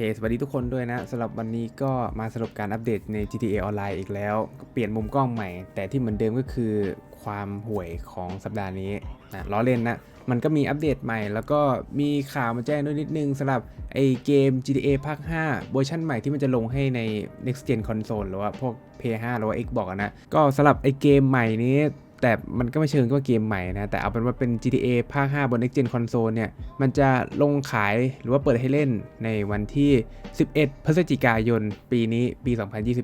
คสวัสดีทุกคนด้วยนะสำหรับวันนี้ก็มาสรุปการอัปเดตใน GTA Online อีกแล้ว เปลี่ยนมุมกล้องใหม่ แต่ที่เหมือนเดิมก็คือความห่วยของสัปดาห์นี้นะล้อเล่นนะ มันก็มีอัปเดตใหม่ แล้วก็มีข่าวมาแจ้งด้วยนิดนึงสำหรับไอเกม GTA ภาค 5 เวอร์ชันใหม่ที่มันจะลงให้ใน next gen console หรือว่าพวก PS5 หรือว่า Xbox นะ ก็สำหรับไอเกมใหม่นี้ แต่มันก็ไม่เชิงว่าเกมใหม่นะ แต่เอาเป็นว่าเป็น GTA ภาค 5 บน Next Gen Console เนี่ย มันจะลงขายหรือว่าเปิดให้เล่นในวันที่ 11 พฤศจิกายน ปีนี้ปี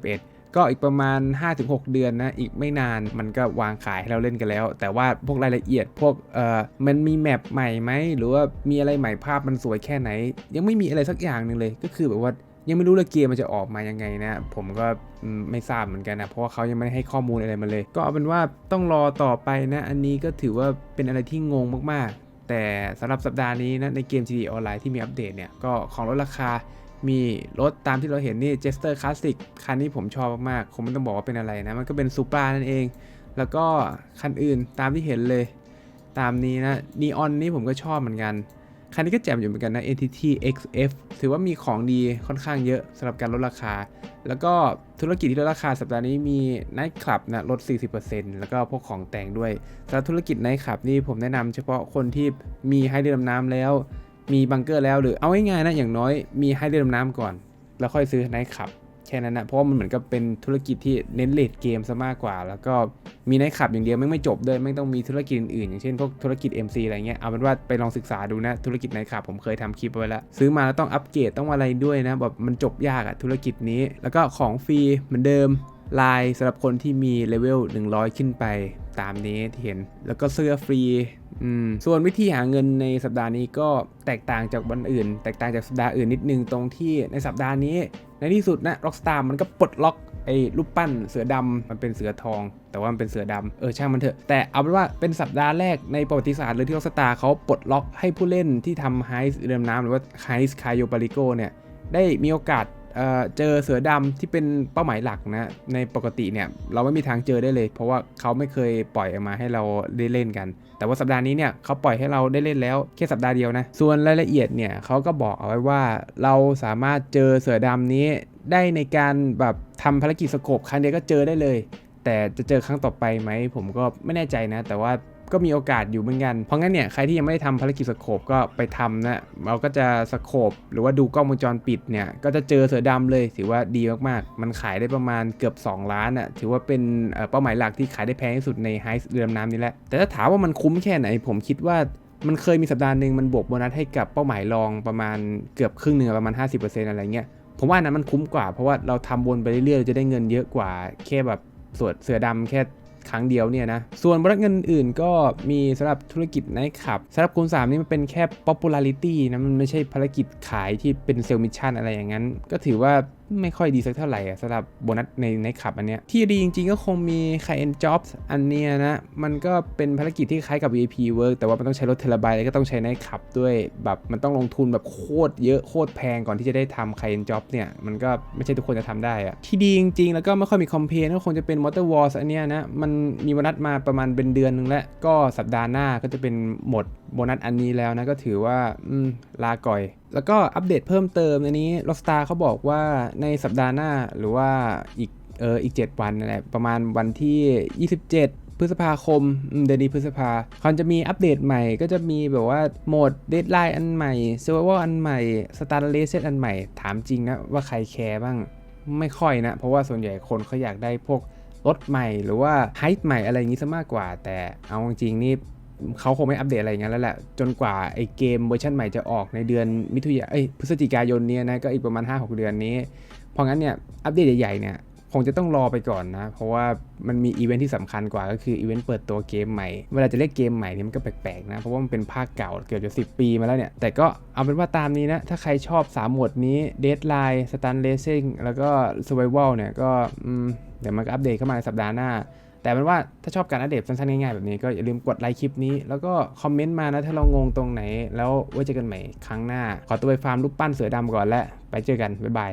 2021 ก็อีกประมาณ 5-6 เดือนนะ อีกไม่นานมันก็วางขายให้เราเล่นกันแล้ว แต่ว่าพวกรายละเอียดพวกเอ่อมันมีแมปใหม่ไหม หรือว่ามีอะไรใหม่ภาพมันสวยแค่ไหน ยังไม่มีอะไรสักอย่างหนึ่งเลย ก็คือแบบว่า ยังไม่รู้เลยเกมมันจะออกมายังไงนะ ผมก็ไม่ทราบเหมือนกันนะ เพราะว่าเขายังไม่ได้ให้ข้อมูลอะไรมาเลย ก็เอาเป็นว่าต้องรอต่อไปนะ อันนี้ก็ถือว่าเป็นอะไรที่งงมากๆ แต่สำหรับสัปดาห์นี้นะในเกม GTA Online ที่มีอัปเดตเนี่ยก็ของลดราคามีรถตามที่เราเห็นนี่ Jester Classic คันนี้ผมชอบมากๆคงไม่ต้องบอกว่าเป็นอะไรนะ มันก็เป็นซูปรานั่นเอง แล้วก็คันอื่นตามที่เห็นเลย ตามนี้นะ Neon นี่ผมก็ชอบเหมือนกัน คันนี้ก็แจ่มอยู่เหมือนกันนะ NTT XF ถือว่ามีของดีค่อนข้างเยอะสำหรับการลดราคา แล้วก็ธุรกิจที่ลดราคาสัปดาห์นี้มีไนท์คลับนะลด 40%แล้วก็พวกของแต่งด้วยสำหรับธุรกิจไนท์คลับนี่ผมแนะนำเฉพาะคนที่มีให้เรือดำน้ำแล้ว มีบังเกอร์แล้วหรือเอาง่ายๆนะอย่างน้อยมีให้เรือดำน้ำก่อน แล้วค่อยซื้อไนท์คลับ แค่นั้นนะเพราะมันเหมือนกับเป็นธุรกิจที่เน้นเลดเกมซะมากกว่า แล้วก็มีไนท์คลับอย่างเดียวไม่ไม่จบด้วยไม่ต้องมีธุรกิจอื่นๆอย่างเช่นพวกธุรกิจ MC อะไรเงี้ยเอาเป็นว่าไปลองศึกษาดูนะธุรกิจไนท์คลับผมเคยทำคลิปไว้แล้วซื้อมาแล้วต้องอัปเกรดต้องอะไรด้วยนะแบบมันจบยากอะธุรกิจนี้ แล้วก็ของฟรีเหมือนเดิมไลน์สำหรับคนที่มีเลเวล100 ขึ้นไป ตามนี้ที่เห็น แล้วก็เสื้อฟรีอืมส่วนวิธีหาเงินในสัปดาห์นี้ก็แตกต่างจากวันอื่น แตกต่างจากสัปดาห์อื่นนิดนึงตรงที่ในสัปดาห์นี้ ในที่สุดนะ Rockstar มันก็ปลดล็อกไอ้รูปปั้นเสือดำมันเป็นเสือทอง แต่ว่ามันเป็นเสือดำเออช่างมันเถอะ แต่เอาเป็นว่าเป็นสัปดาห์แรกในประวัติศาสตร์เลยที่ Rockstar เขาปลดล็อกให้ผู้เล่นที่ทำไฮส์เรือดำน้ำหรือว่าไฮส์คายโยบาริโกเนี่ยได้มีโอกาส เจอเสือดำที่เป็นเป้าหมายหลักนะในปกติเนี่ยเราไม่มีทางเจอได้เลย เพราะว่าเขาไม่เคยปล่อยออกมาให้เราได้เล่นกัน แต่ว่าสัปดาห์นี้เนี่ยเขาปล่อยให้เราได้เล่นแล้วแค่สัปดาห์เดียวนะส่วนรายละเอียดเนี่ยเขาก็บอกเอาไว้ว่า เราสามารถเจอเสือดำนี้ได้ในการแบบทำภารกิจสโคปครั้งเดียวก็เจอได้เลย แต่จะเจอครั้งต่อไปไหมผมก็ไม่แน่ใจนะ แต่ว่า ก็มีโอกาสอยู่เหมือนกัน เพราะงั้นเนี่ยใครที่ยังไม่ได้ทำภารกิจสโคปก็ไปทำนะเราก็จะสโคปหรือว่าดูกล้องวงจรปิดเนี่ยก็จะเจอเสือดำเลยถือว่าดีมากๆ มันขายได้ประมาณเกือบ 2 ล้านอะถือว่าเป็นเป้าหมายหลักที่ขายได้แพงที่สุดในไฮเรือดำน้ำนี่แหละแต่ถ้าถามว่ามันคุ้มแค่ไหน ผมคิดว่ามันเคยมีสัปดาห์หนึ่งมันบวกโบนัสให้กับเป้าหมายรองประมาณเกือบครึ่งหนึ่งประมาณ 50%อะไรเงี้ยผมว่าอันนั้นมันคุ้มกว่าเพราะว่าเราทำวนไปเรื่อยๆจะได้เงินเยอะกว่าแค่แบบสวดเสือดำแค่ ครั้งเดียวเนี่ยนะ ส่วนบริษัทเงินอื่นก็มีสำหรับธุรกิจไนท์คลับสำหรับคูณ3นี่มันเป็นแค่ popularity นะมันไม่ใช่ภารกิจขายที่เป็นเซลล์มิชชั่นอะไรอย่างนั้น ก็ถือว่า ไม่ค่อยดีสักเท่าไหร่สำหรับโบนัสในในขับอันเนี้ยที่ดีจริงๆก็คงมีใคร end jobs อันเนี้ยนะ มันก็เป็นภารกิจที่คล้ายกับ VIP work แต่ว่ามันต้องใช้รถเทราไบต์แล้วก็ต้องใช้ในขับด้วยแบบมันต้องลงทุนแบบโคตรเยอะโคตรแพงก่อนที่จะได้ทำใคร end job เนี่ยมันก็ไม่ใช่ทุกคนจะทำได้อะที่ดีจริงๆ แล้วก็ไม่ค่อยมีคอมเพลนก็คงจะเป็น Motor Wars อันเนี้ยนะมันมีโบนัสมาประมาณเป็นเดือนนึงแล้วก็สัปดาห์หน้าก็จะเป็นหมดโบนัสอันนี้แล้วนะก็ถือว่าอืมลาก่อยแล้วก็อัปเดตเพิ่มเติมในนี้ Rockstar เขาบอกว่าในสัปดาห์หน้าหรือว่าอีกเอออีก 7 วันนั่นแหละประมาณวันที่ 27พฤษภาคมเดือนนี้พฤษภาเขาจะมีอัปเดตใหม่ก็จะมีแบบว่าโหมด Deadline อันใหม่ Survival อันใหม่ Star Race อันใหม่ ถามจริงนะ ว่าใครแคร์บ้างไม่ค่อยนะ เพราะว่าส่วนใหญ่คนเขาอยากได้พวกรถใหม่ หรือว่าไฮท์ใหม่อะไรอย่างนี้ซะมากกว่า แต่เอาจริงนี่ เขาคงไม่อัปเดตอะไรอย่างนั้นแล้วแหละจนกว่าไอ้เกมเวอร์ชันใหม่จะออกในเดือนมิถุนายนเอ้ยพฤศจิกายนเนี้นะก็อีกประมาณ 5-6 เดือนนี้ เพราะงั้นเนี่ยอัปเดตใหญ่ๆเนี่ยคงจะต้องรอไปก่อนนะ เพราะว่ามันมีอีเวนท์ที่สำคัญกว่าก็คืออีเวนต์เปิดตัวเกมใหม่ เวลาจะเล่นเกมใหม่เนี่ยมันก็แปลกๆนะ เพราะว่ามันเป็นภาคเก่าเกือบจะ 10 ปีมาแล้วเนี่ย แต่ก็เอาเป็นว่าตามนี้นะ ถ้าใครชอบ 3 หมวดนี้ Deadline Stun Racing แล้วก็ Survival เนี่ยก็เดี๋ยวมันก็อัปเดตเข้ามาในสัปดาห์หน้า แต่เป็นว่าถ้าชอบการอัปเดตสั้นๆง่ายๆแบบนี้ก็อย่าลืมกดไลค์คลิปนี้ แล้วก็คอมเมนต์มานะถ้าเรางงตรงไหน แล้วไว้เจอกันใหม่ครั้งหน้า ขอตัวไปฟาร์มรูปปั้นเสือดำก่อนและ ไปเจอกัน บ๊ายบาย